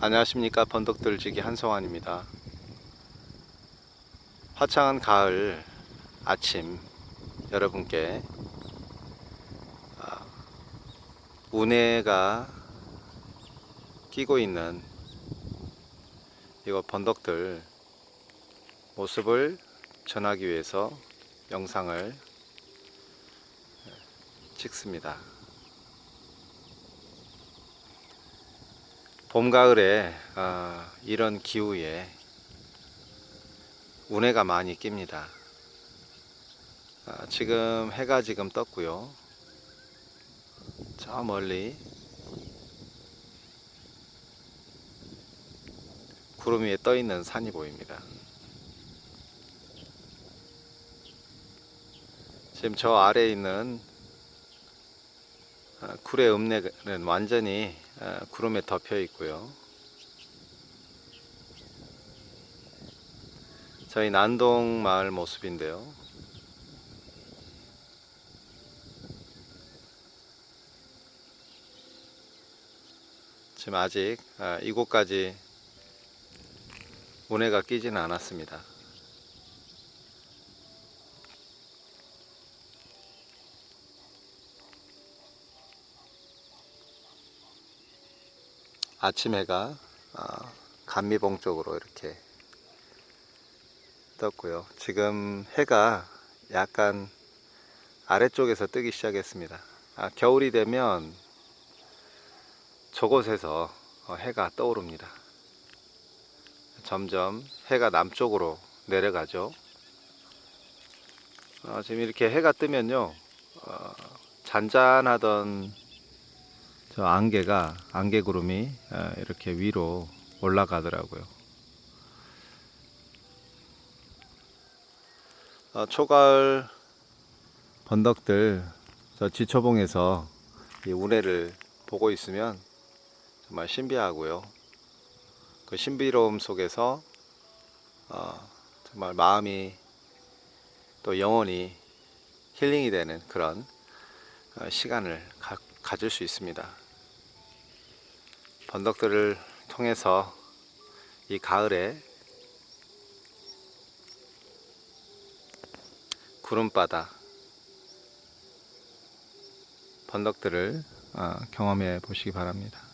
안녕하십니까 번덕들지기 한성환입니다. 화창한 가을 아침 여러분께 아, 운해가 끼고 있는 이거 번덕들 모습을 전하기 위해서 영상을 찍습니다. 봄 가을에 아, 이런 기후에 운해가 많이 낍니다. 아, 지금 해가 지금 떴고요. 저 멀리 구름 위에 떠 있는 산이 보입니다. 지금 저 아래에 있는 아, 굴의 읍내는 완전히 아, 구름에 덮여 있고요. 저희 난동 마을 모습인데요. 지금 아직 아, 이곳까지 운해가 끼지는 않았습니다. 아침 해가 아, 감미봉 쪽으로 이렇게 떴고요. 지금 해가 약간 아래쪽에서 뜨기 시작했습니다. 아, 겨울이 되면 저곳에서 어, 해가 떠오릅니다. 점점 해가 남쪽으로 내려가죠. 어, 지금 이렇게 해가 뜨면요, 어, 잔잔하던 저 안개가 안개 구름이 어, 이렇게 위로 올라가더라고요. 어, 초가을 번덕들 저 지초봉에서 이 운해를 보고 있으면 정말 신비하고요. 그 신비로움 속에서 어, 정말 마음이 또 영혼이 힐링이 되는 그런 어, 시간을 가, 가질 수 있습니다. 번덕들을 통해서 이 가을에 구름바다 번덕들을 어, 경험해 보시기 바랍니다.